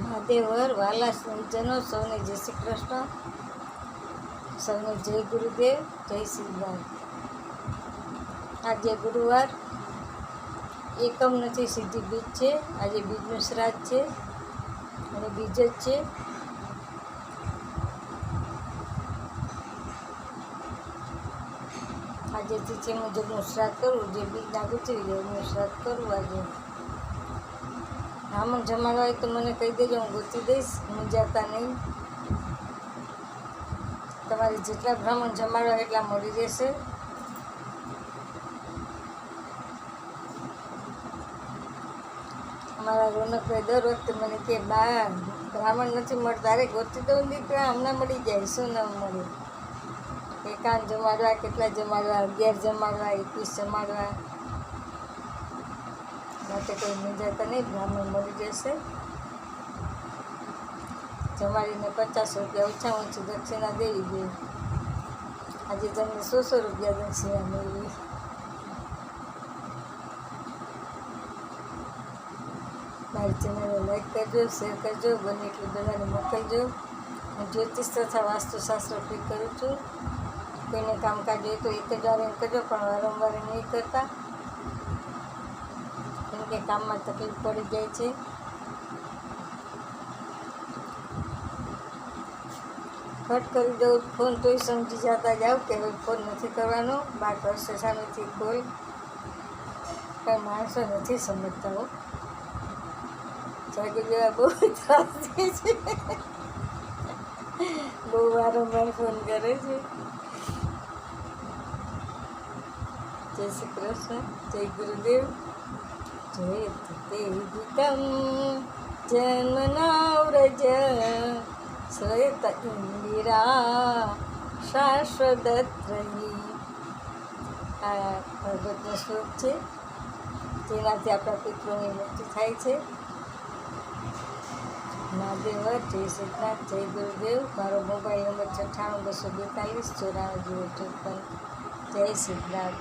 મહાદેવર, વાલા સ્નેહીજનો સૌને જય શ્રી કૃષ્ણ. સૌને જય ગુરુદેવ, જય શ્રીરામ. આજે ગુરુવાર, એકમ નથી સીધી બીજ છે, આજે બીજનું શ્રાદ્ધ છે, અને બીજ જ છે. આજે તિથિ મુજબનું શ્રાદ્ધ કરવું, જે બીજ ગુજરી જાય એનું શ્રાદ્ધ કરવું આજે. બ્રાહ્મણ જમાડવા હોય તો મને કહી દેજો હું ગોતી દઈશ મૂંઝાતા નહીં તમારે જેટલા બ્રાહ્મણ જમાડવા એટલા મળી રહેશે અમારા રોનકભાઈ દર વખતે મને કે બા બ્રાહ્મણ નથી મળતા અરે ગોતી દઉં દીકરા હમણાં મળી જાય શું ન મળે એકાંત જમાડવા કેટલા જમાડવા અગિયાર જમાડવા એકવીસ જમાડવા માટે કોઈ મૂંઝાતા નહીં બ્રાહ્મણ મળી જશે. જમાડીને પચાસ રૂપિયા ઓછામાં ઓછી દક્ષિણા દેવી જોઈએ આજે તમને સો સો રૂપિયા દક્ષિણા મેળવી મારી ચેનલને લાઈક કરજો શેર કરજો, બને એટલી બધાને મોકલજો. હું જ્યોતિષ તથા વાસ્તુશાસ્ત્ર ફી કરું છું. કોઈને કામકાજ હોય તો એક જ વાર એમ કરજો, પણ વારંવાર નહીં કરતા. કે કામમાં તકલીફ પડી જાય છે. કટ કરી દઉં, ફોન તોય સમજી જતા જાઓ કે હવે ફોન નથી કરવાનો. બા કરશે સામેથી કોઈ પણ માણસો નથી સમજતા હો. જાગી જેવા બહુ ત્રાસ છે. બહુ વારંવાર ફોન કરે છે. જય શ્રી કૃષ્ણ, જય ગુરુદેવ. જય તે ગીતમ જન્મનાવ્રજ શ્વેત ઇન્દિરા શાશ્વતત્રયી આ ભગવતનો શ્લોક છે. જેનાથી આપણા પિતૃની મુક્તિ થાય છે. મહાદેવ જય સિદ્ધનાથ જય ગુરુદેવ. મારો મોબાઈલ નંબર છઠ્ઠાણું બસો બેતાલીસ, ચોરાણું જીરો ચોપન. જય સિદ્ધનાથ